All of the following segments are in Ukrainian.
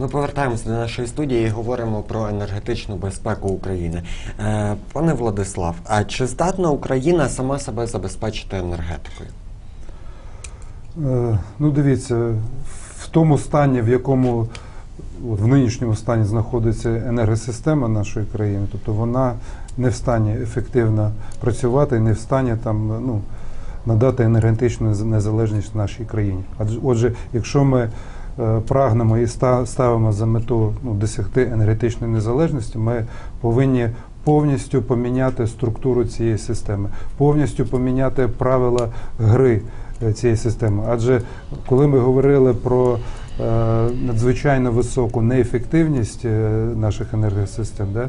Ми повертаємося до нашої студії і говоримо про енергетичну безпеку України. Е, Пане Владислав, а чи здатна Україна сама себе забезпечити енергетикою? Е, Ну, дивіться, в тому стані, в якому от, в нинішньому стані знаходиться енергосистема нашої країни, тобто вона не в стані ефективно працювати не в стані там ну, надати енергетичну нез- незалежність нашій країні. Адже отже, якщо ми е, прагнемо і ставимо за мету ну, досягти енергетичної незалежності, ми повинні повністю поміняти структуру цієї системи, повністю поміняти правила гри е, цієї системи. Адже коли ми говорили про е, надзвичайно високу неефективність наших енергосистем, да,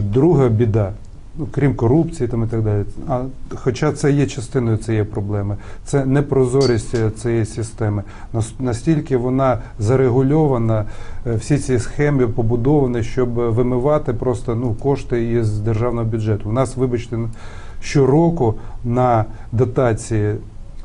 друга біда. Ну, крім корупції там і так далі. А, хоча це є частиною цієї проблеми, це непрозорість цієї системи. Нас- Настільки вона зарегульована, е, всі ці схеми побудовані, щоб вимивати просто ну, кошти із державного бюджету. У нас, вибачте, щороку на дотації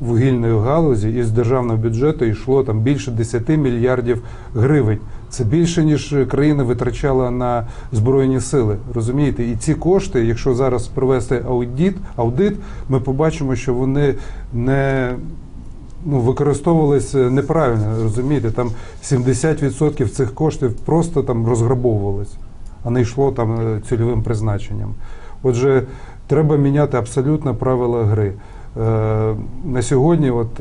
вугільної галузі із державного бюджету йшло там більше 10 мільярдів гривень. Це більше ніж країна витрачала на збройні сили. Розумієте, і ці кошти, якщо зараз провести аудит, аудит, ми побачимо, що вони не ну, використовувалися неправильно. Розумієте, там 70% цих коштів просто там розграбовувалось, а не йшло там е, цільовим призначенням. Отже, треба міняти абсолютно правила гри. Е, на сьогодні, от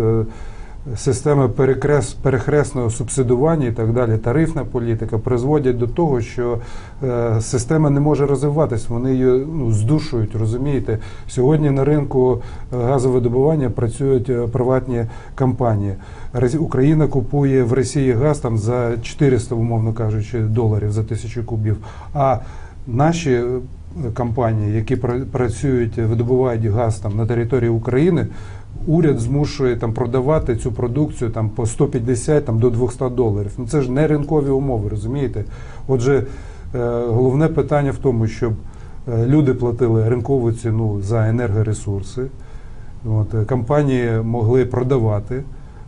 система перекрес, перехресного субсидування і так далі, тарифна політика призводять до того, що е, система не може розвиватись, вони її ну, здушують, розумієте. Сьогодні на ринку е, газовидобування працюють е, приватні компанії. Україна купує в Росії газ там за 400, умовно кажучи, доларів за тисячу кубів. А наші е, компанії, які працюють, видобувають газ там на території України, уряд змушує там продавати цю продукцію там по 150 там, до 200 доларів. Ну це ж не ринкові умови, розумієте? Отже, е, головне питання в тому, щоб е, люди платили ринкову ціну за енергоресурси. От, е, компанії могли продавати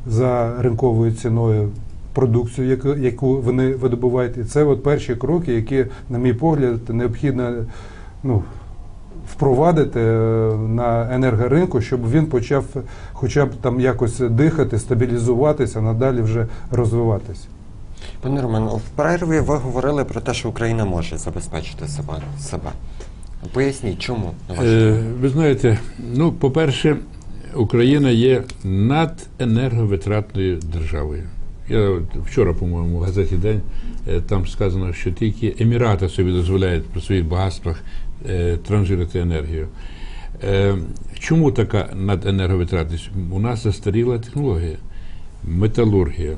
за ринковою ціною продукцію, яку, яку вони видобувають. І це от перші кроки, які, на мій погляд, необхідно ну, впровадити е, на енергоринку, щоб він почав хоча б там якось дихати, стабілізуватися, надалі вже розвиватися. Пане Роман, в перерві ви говорили про те, що Україна може забезпечити себе. себе. Поясніть, чому? Е, ви знаєте, ну, по-перше, Україна є наденерговитратною державою. Я от вчора, по-моєму, в газеті День е, там сказано, що тільки Емірати собі дозволяють при своїх багатствах транжирити енергію. Е, чому така наденерговитратність? У нас застаріла технологія, металургія,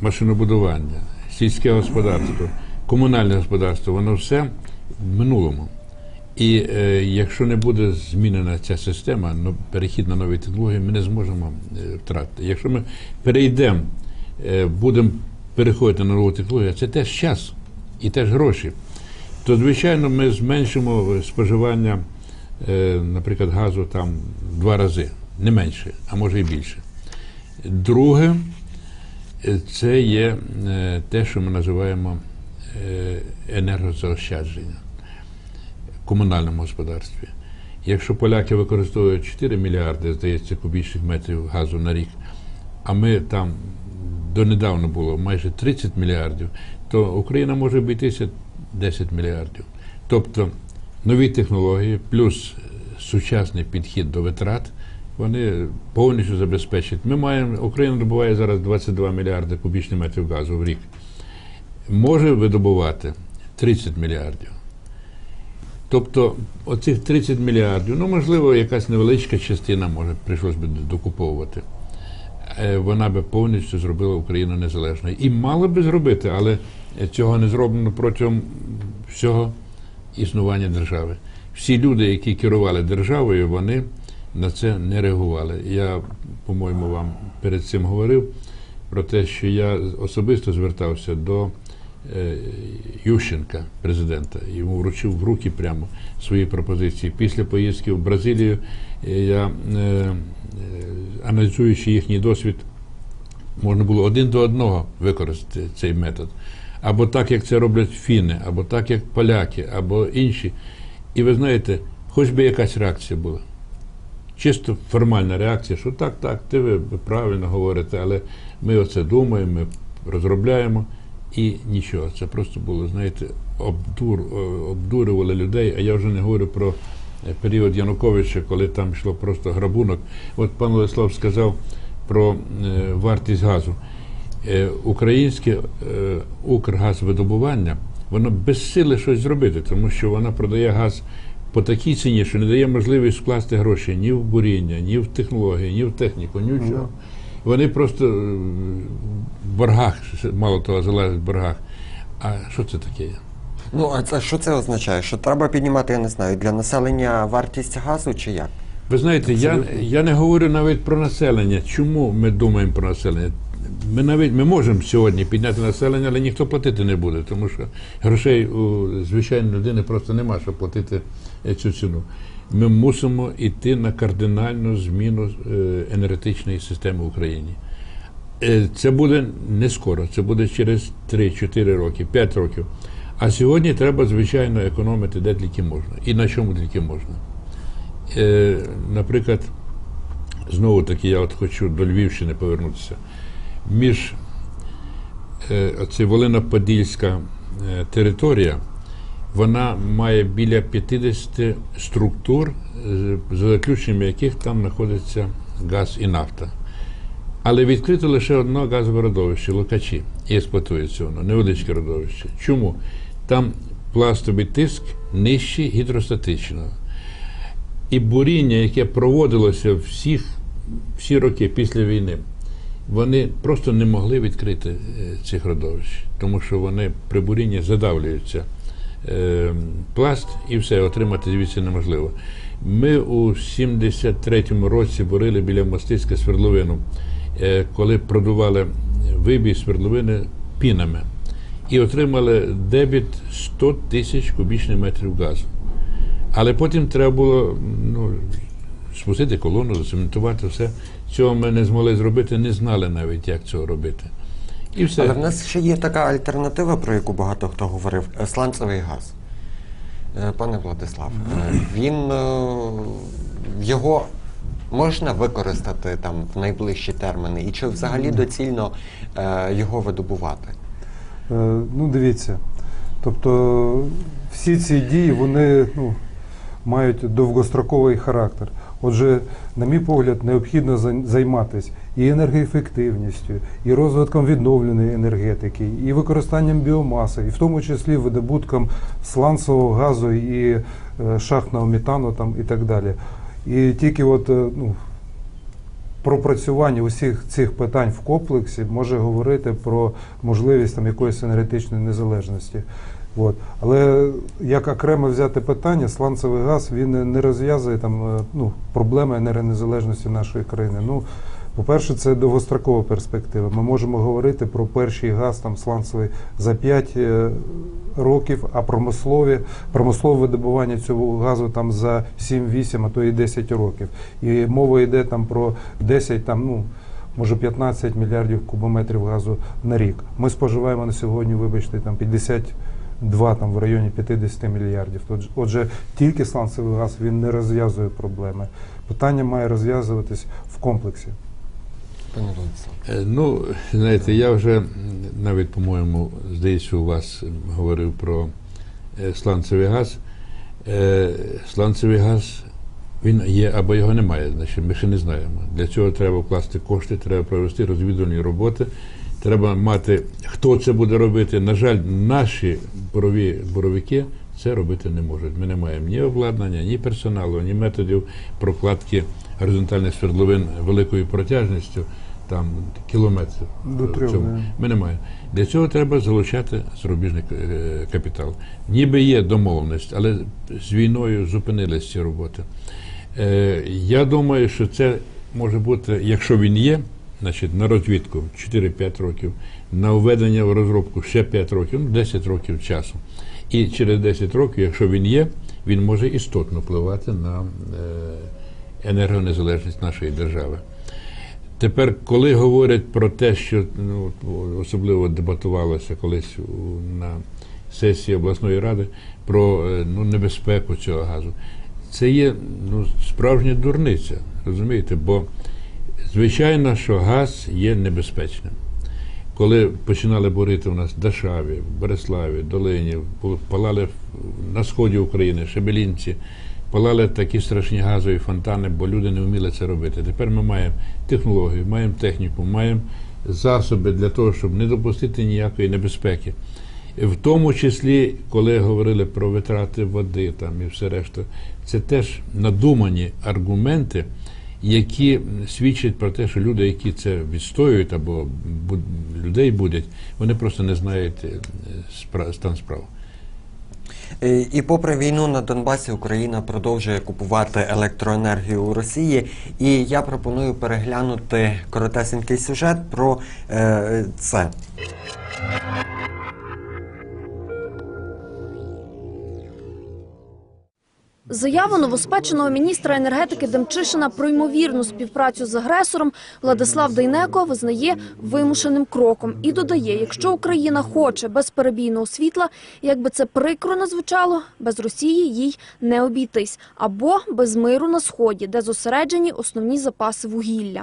машинобудування, сільське господарство, комунальне господарство, воно все в минулому. І е, якщо не буде змінена ця система, ну, перехід на нові технології, ми не зможемо е, втратити. Якщо ми перейдемо, е, будемо переходити на нову технологію, це теж час і теж гроші, то звичайно ми зменшимо споживання, е, наприклад, газу там два рази, не менше, а може і більше. Друге, е, це є е, те, що ми називаємо енергозаощадження в комунальному господарстві. Якщо поляки використовують 4 мільярди, здається, кубічних метрів газу на рік, а ми там донедавна було майже 30 мільярдів, то Україна може обійтися 10 мільярдів. Тобто нові технології плюс сучасний підхід до витрат, вони повністю забезпечать. Ми маємо, Україна добуває зараз 22 мільярди кубічних метрів газу в рік. Може видобувати 30 мільярдів. Тобто, оцих 30 мільярдів, ну можливо, якась невеличка частина може прийшлось би докуповувати. Е, Вона би повністю зробила Україну незалежною. І мала би зробити, але цього не зроблено протягом всього існування держави. Всі люди, які керували державою, вони на це не реагували. Я, по-моєму, вам перед цим говорив про те, що я особисто звертався до е, Ющенка, президента, йому вручив в руки прямо свої пропозиції. Після поїздки в Бразилію е, я е, аналізуючи їхній досвід, можна було один до одного використати цей метод. Або так, як це роблять фіни, або так, як поляки, або інші. І ви знаєте, хоч би якась реакція була. Чисто формальна реакція, що так, так, ти ви правильно говорите, але ми оце думаємо, ми розробляємо, і нічого. Це просто було, знаєте, обдур, обдурювали людей. А я вже не говорю про е, період Януковича, коли там йшло просто грабунок. От пан Владислав сказав про е, вартість газу. Е, Українське е, Укргазвидобування, воно безсиле щось зробити, тому що вона продає газ по такій ціні, що не дає можливість вкласти гроші ні в буріння, ні в технології, ні в техніку, ні в що. Вони просто е, в боргах, мало того, залежать в боргах. А що це таке? є? Ну, а це що це означає? Що треба піднімати, я не знаю, для населення вартість газу чи як? Ви знаєте, я, Абсолютно. я не говорю навіть про населення. Чому ми думаємо про населення? Ми навіть ми можемо сьогодні підняти населення, але ніхто платити не буде, тому що грошей у звичайної людини просто нема, щоб платити е, цю ціну. Ми мусимо йти на кардинальну зміну е, енергетичної системи в Україні. Е, Це буде не скоро, це буде через 3-4 роки, 5 років. А сьогодні треба, звичайно, економити де тільки можна. І на чому тільки можна. Наприклад, знову таки, я от хочу до Львівщини повернутися. Між е, оце Волина-Подільська е, територія, вона має біля 50 структур, е, за заключенням яких там знаходиться газ і нафта. Але відкрито лише одне газове родовище Лукачі, і експлуатується воно, невеличке родовище. Чому? Там пластовий тиск нижчий гідростатичного. І буріння, яке проводилося всіх, всі роки після війни, вони просто не могли відкрити е, цих родовищ, тому що вони при бурінні задавлюються е, пласт і все, отримати звідси неможливо. Ми у 73-му році бурили біля мостицька свердловину, е, коли продували вибій свердловини пінами і отримали дебіт 100 тисяч кубічних метрів газу. Але потім треба було ну, спустити колону, зацементувати все. Цього ми не змогли зробити, не знали навіть, як цього робити. І все. Але в нас ще є така альтернатива, про яку багато хто говорив е, сланцевий газ. Е, Пане Владислав, е, він його можна використати там в найближчі терміни, і чи взагалі доцільно його видобувати? Ну, дивіться. Тобто всі ці дії вони ну, мають довгостроковий характер. Отже, на мій погляд, необхідно зай- займатися і енергоефективністю, і розвитком відновленої енергетики, і використанням біомаси, і в тому числі видобутком сланцевого газу і е, шахтного метану там, і так далі. І тільки от, е, ну, пропрацювання усіх цих питань в комплексі може говорити про можливість там якоїсь енергетичної незалежності. От. Але як окремо взяти питання, сланцевий газ він не розв'язує там е, ну, проблеми енергонезалежності нашої країни. Ну, по-перше, це довгострокова перспектива. Ми можемо говорити про перший газ там сланцевий за 5 е, років, а промислові, промислове видобування цього газу там за 7-8, а то і 10 років. І мова йде там про 10 там, ну, може 15 мільярдів кубометрів газу на рік. Ми споживаємо на сьогодні, вибачте, там 52 там в районі 50 мільярдів. Отже- Отже, тільки сланцевий газ він не розв'язує проблеми. Питання має розв'язуватись в комплексі. Пане Владислав. Е, Ну, знаєте, я вже навіть, по-моєму, здається, у вас говорив про е, сланцевий газ. Е, Сланцевий газ він є або його немає, значить ми ще не знаємо. Для цього треба вкласти кошти, треба провести розвідувальні роботи. Треба мати, хто це буде робити. На жаль, наші бурові буровики це робити не можуть. Ми не маємо ні обладнання, ні персоналу, ні методів прокладки горизонтальних свердловин великою протяжністю, там кілометрів. До в трьох, цьому. Ми не маємо. Для цього треба залучати зарубіжний е, капітал. Ніби є домовленість, але з війною зупинились ці роботи. Е, Я думаю, що це може бути, якщо він є, значить на розвідку 4-5 років, на введення в розробку ще 5 років, ну 10 років часу. І через 10 років, якщо він є, він може істотно впливати на е, енергонезалежність нашої держави. Тепер, коли говорять про те, що ну, особливо дебатувалося колись на сесії обласної ради про е, ну, небезпеку цього газу, це є ну, справжня дурниця, розумієте? Бо звичайно, що газ є небезпечним. Коли починали бурити у нас в Дашаві, в Береславі, Долині, палали на сході України, Шебелінці, палали такі страшні газові фонтани, бо люди не вміли це робити. Тепер ми маємо технологію, маємо техніку, маємо засоби для того, щоб не допустити ніякої небезпеки. В тому числі, коли говорили про витрати води там і все решта, це теж надумані аргументи, які свідчать про те, що люди, які це відстоюють або людей будуть, вони просто не знають е, стан справ. Е, І попри війну на Донбасі Україна продовжує купувати електроенергію у Росії. І я пропоную переглянути коротесенький сюжет про е, це. Заяву новоспеченого міністра енергетики Демчишина про ймовірну співпрацю з агресором Владислав Дейнеко визнає вимушеним кроком і додає, якщо Україна хоче безперебійного світла, як би це прикро не звучало, без Росії їй не обійтись, або без миру на сході, де зосереджені основні запаси вугілля.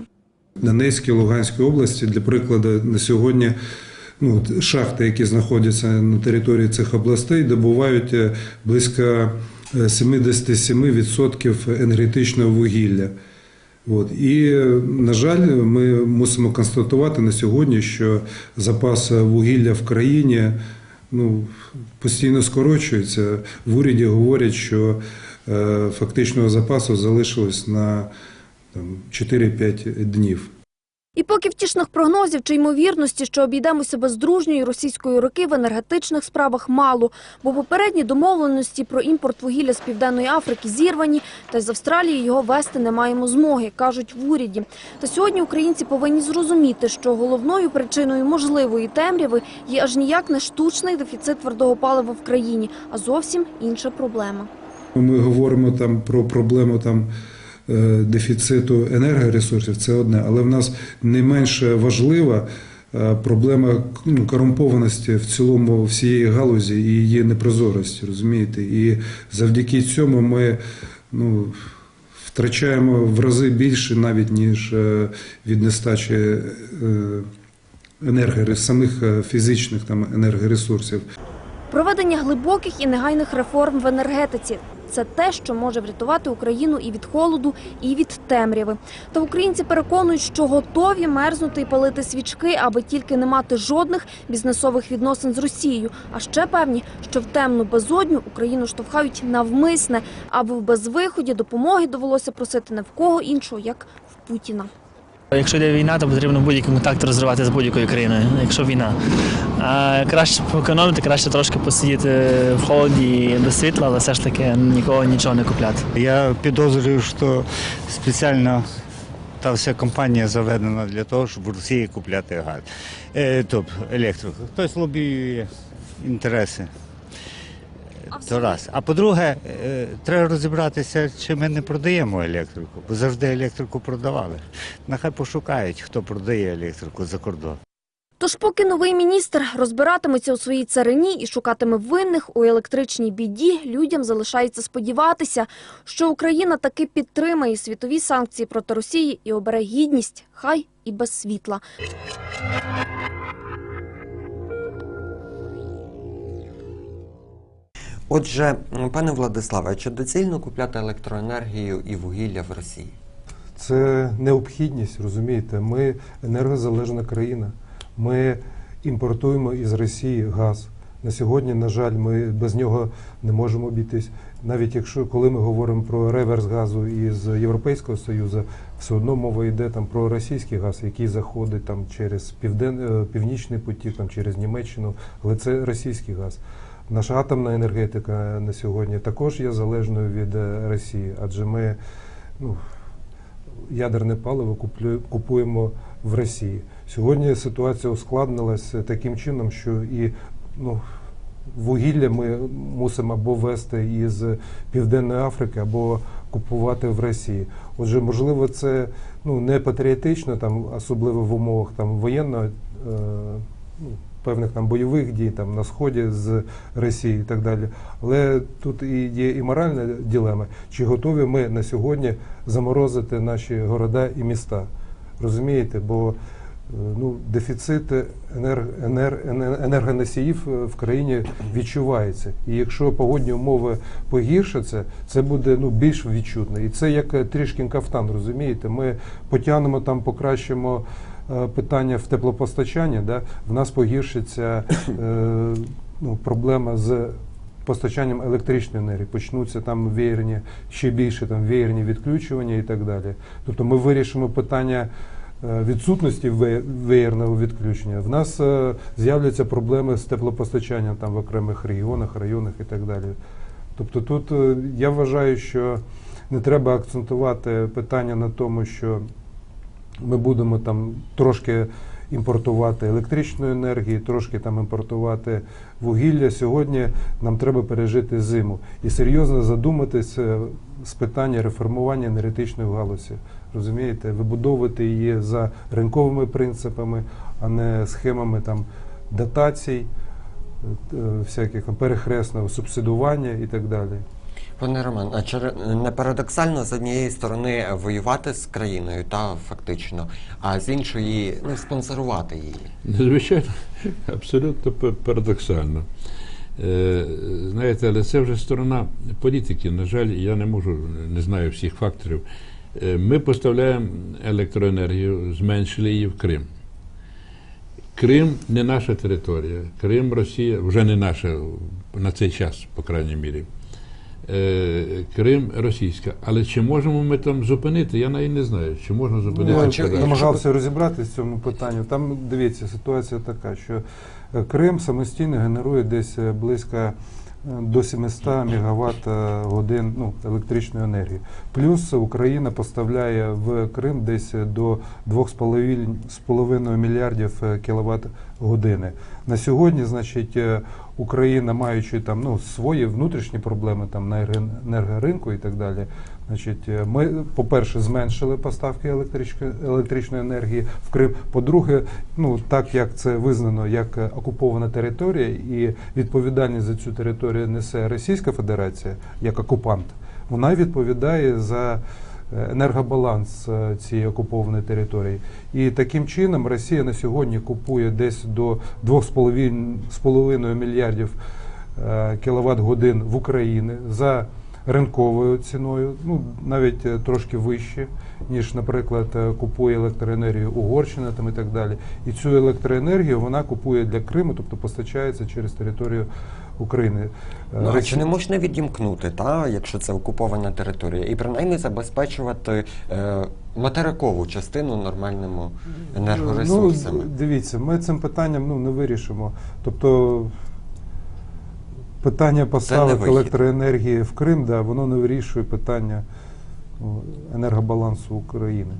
Донецькій, Луганській області, для прикладу, на сьогодні ну, шахти, які знаходяться на території цих областей, добувають е, близько 77% енергетичного вугілля. От. І, на жаль, ми мусимо констатувати на сьогодні, що запас вугілля в країні ну, постійно скорочується. В уряді говорять, що е, фактичного запасу залишилось на там, 4-5 днів. І поки втішних прогнозів чи ймовірності, що обійдемося без дружньої російської руки в енергетичних справах мало, бо попередні домовленості про імпорт вугілля з Південної Африки зірвані, та з Австралії його вести не маємо змоги, кажуть в уряді. Та сьогодні українці повинні зрозуміти, що головною причиною можливої темряви є аж ніяк не штучний дефіцит твердого палива в країні, а зовсім інша проблема. Ми говоримо там про проблему там дефіциту енергоресурсів, це одне, але в нас не менше важлива е, проблема ну, корумпованості в цілому всієї галузі і її непрозорості, розумієте? І завдяки цьому ми ну, втрачаємо в рази більше навіть ніж е, від нестачі е, енергорес- самих е, фізичних там енергоресурсів. Проведення глибоких і негайних реформ в енергетиці це те, що може врятувати Україну і від холоду, і від темряви. Та українці переконують, що готові мерзнути і палити свічки, аби тільки не мати жодних бізнесових відносин з Росією. А ще певні, що в темну безодню Україну штовхають навмисне, аби в безвиході допомоги довелося просити не в кого іншого, як в Путіна. Якщо йде війна, то потрібно будь-які контакти розривати з будь-якою країною, якщо війна. А краще поекономити, краще трошки посидіти в холоді без світла, але все ж таки нікого нічого не купляти. Я підозрюю, що спеціально та вся компанія заведена для того, щоб в Росії купляти газ. Тобто електрику. Хтось лобіює інтереси. То раз. А по-друге, е, треба розібратися, чи ми не продаємо електрику, бо завжди електрику продавали. Нехай пошукають, хто продає електрику за кордон. Тож поки новий міністр розбиратиметься у своїй царині і шукатиме винних у електричній біді, людям залишається сподіватися, що Україна таки підтримає світові санкції проти Росії і обере гідність, хай і без світла. Отже, пане Владиславе, чи доцільно купляти електроенергію і вугілля в Росії? Це необхідність, розумієте. Ми енергозалежна країна. Ми імпортуємо із Росії газ. На сьогодні, на жаль, ми без нього не можемо обійтись. Навіть якщо коли ми говоримо про реверс газу із Європейського Союзу, все одно мова йде там про російський газ, який заходить там через півден, е, північний потік, там через Німеччину, але це російський газ. Наша атомна енергетика на сьогодні також є залежною від е, Росії, адже ми ну, ядерне паливо купуємо в Росії. Сьогодні ситуація ускладнилася таким чином, що і ну, вугілля ми мусимо або вести із Південної Африки, або купувати в Росії. Отже, можливо, це ну, не патріотично, там, особливо в умовах там, воєнного. Е, ну, Певних там бойових дій там на сході з Росії і так далі. Але тут і є і моральна ділема, чи готові ми на сьогодні заморозити наші города і міста. Розумієте? Бо е, ну, дефіцит енер, енер, енер- енергоносіїв е, в країні відчувається. І якщо погодні умови погіршаться, це буде ну, більш відчутно. І це як е, трішкін кафтан, розумієте? Ми потягнемо там, покращимо питання в теплопостачанні, да? в нас погіршиться е, ну, проблема з постачанням електричної енергії, почнуться там веєрні, ще більше там веєрні відключування і так далі. Тобто ми вирішимо питання е, відсутності веєрного відключення. В нас е, з'являться проблеми з теплопостачанням там в окремих регіонах, районах і так далі. Тобто тут е, я вважаю, що не треба акцентувати питання на тому, що ми будемо там трошки імпортувати електричну енергію, трошки там імпортувати вугілля. Сьогодні нам треба пережити зиму і серйозно задуматися з питання реформування енергетичної галузі. Розумієте, вибудовувати її за ринковими принципами, а не схемами там дотацій, е, всяких перехресного субсидування і так далі. Пане Роман, а чи не парадоксально з однієї сторони воювати з країною, та фактично, а з іншої ну, спонсорувати її? Звичайно, абсолютно парадоксально. Е, Знаєте, але це вже сторона політики. На жаль, я не можу, не знаю всіх факторів. Е, Ми поставляємо електроенергію, зменшили її в Крим. Крим не наша територія. Крим, Росія вже не наша на цей час, по крайній мірі. Е, Крим російська. Але чи можемо ми там зупинити? Я навіть не знаю. Чи можна зупинити? Ну, я чи- намагався розібратися в цьому питанні. Там дивіться, ситуація така, що е, Крим самостійно генерує десь е, близько до 700 мегаватт годин ну, електричної енергії. Плюс Україна поставляє в Крим десь до 2,5 мільярдів кіловат години. На сьогодні, значить, е, Україна, маючи там ну, свої внутрішні проблеми там на енерго- енергоринку і так далі, значить, е, ми, по-перше, зменшили поставки електричної, енергії в Крим. По-друге, ну так як це визнано як е, окупована територія, і відповідальність за цю територію несе Російська Федерація як окупант, вона відповідає за е, енергобаланс цієї окупованої території. І таким чином Росія на сьогодні купує десь до 2,5 мільярдів кіловат годин в Україні за ринковою ціною, ну навіть е, трошки вище, ніж, наприклад, е, купує електроенергію Угорщина там і так далі. І цю електроенергію вона купує для Криму, тобто постачається через територію України. Е, Ну, а чи не можна відімкнути, та, якщо це окупована територія, і принаймні забезпечувати е, материкову частину нормальними енергоресурсами? Ну, дивіться, ми цим питанням ну, не вирішимо. Тобто питання поставок електроенергії в Крим, да, воно не вирішує питання ну, енергобалансу України.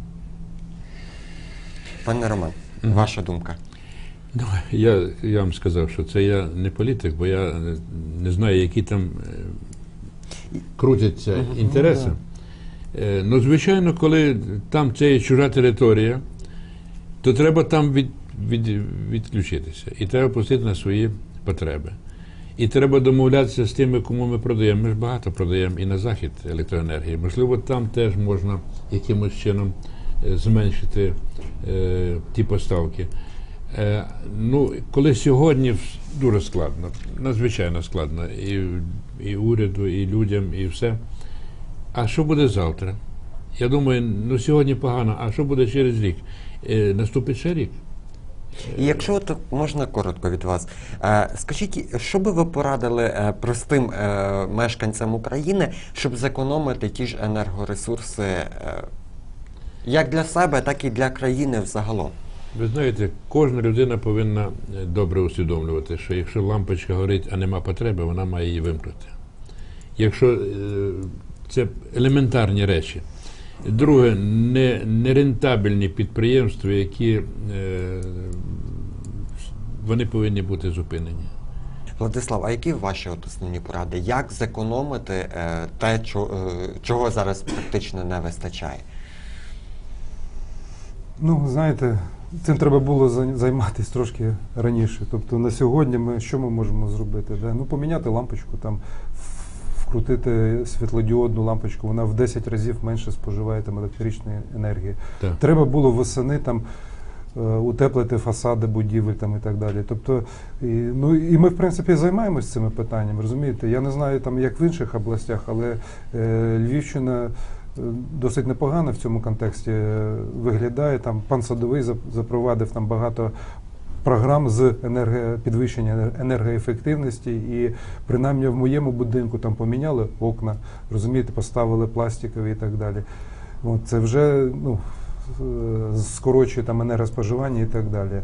Пане Роман, ваша думка. Ну, я, я вам сказав, що це я не політик, бо я не, знаю, які там е, крутяться інтереси. Е, ну, звичайно, коли там це є чужа територія, то треба там від, від, відключитися. І треба пустити на свої потреби. І треба домовлятися з тими, кому ми продаємо. Ми ж багато продаємо і на захід електроенергії. Можливо, там теж можна якимось чином е, зменшити е, ті поставки. Е, ну, коли сьогодні дуже складно, надзвичайно складно і, і уряду, і людям, і все. А що буде завтра? Я думаю, ну сьогодні погано, а що буде через рік? Е, наступить ще рік. І якщо от можна коротко від вас, е, скажіть, що би ви порадили е, простим е, мешканцям України, щоб зекономити ті ж енергоресурси як для себе, так і для країни взагалом? Ви знаєте, кожна людина повинна добре усвідомлювати, що якщо лампочка горить, а нема потреби, вона має її вимкнути. Якщо це елементарні речі. Друге, не, нерентабельні підприємства, які е, вони повинні бути зупинені. Владислав, а які ваші от основні поради? Як зекономити е, те, чо- е, чого зараз практично не вистачає? Ну, знаєте, цим треба було зай- займатися трошки раніше. Тобто на сьогодні ми що ми можемо зробити? Да? Ну, поміняти лампочку, там, в- вкрутити світлодіодну лампочку, вона в 10 разів менше споживає там, електричної енергії. Так. Треба було восени там. е, Утеплити фасади будівель там і так далі. Тобто, і, ну і ми в принципі займаємось цими питаннями. Розумієте, я не знаю там як в інших областях, але е, Львівщина е, досить непогано в цьому контексті е, виглядає. Там пан Садовий запровадив там багато програм з енерго, підвищення енергоефективності, і принаймні в моєму будинку там поміняли окна, розумієте, поставили пластикові і так далі. От, це вже ну, скорочує там енергоспоживання і так далі.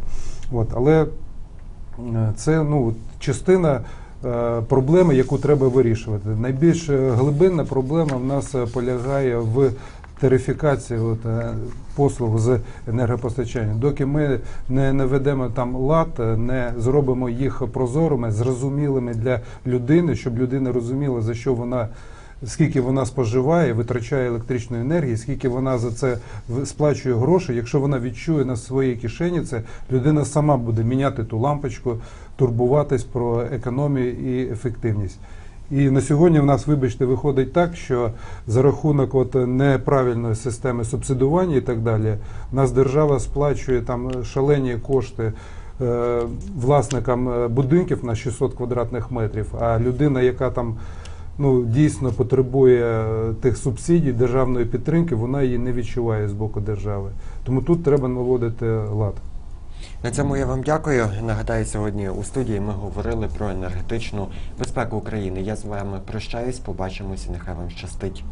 От, але е, це ну, частина е, проблеми, яку треба вирішувати. Найбільш е, глибинна проблема в нас полягає в тарифікації от, е, послуг з енергопостачання. Доки ми не наведемо там лад, е, не зробимо їх прозорими, зрозумілими для людини, щоб людина розуміла, за що вона. Скільки вона споживає, витрачає електричної енергії, скільки вона за це сплачує гроші. Якщо вона відчує на своїй кишені це, людина сама буде міняти ту лампочку, турбуватись про економію і ефективність. І на сьогодні в нас, вибачте, виходить так, що за рахунок от неправильної системи субсидування і так далі, в нас держава сплачує там шалені кошти е, власникам е, будинків на 600 квадратних метрів, а людина, яка там ну, дійсно потребує е, тих субсидій, державної підтримки, вона її не відчуває з боку держави. Тому тут треба наводити лад. На цьому я вам дякую. Нагадаю, сьогодні у студії ми говорили про енергетичну безпеку України. Я з вами прощаюсь, побачимося, нехай вам щастить.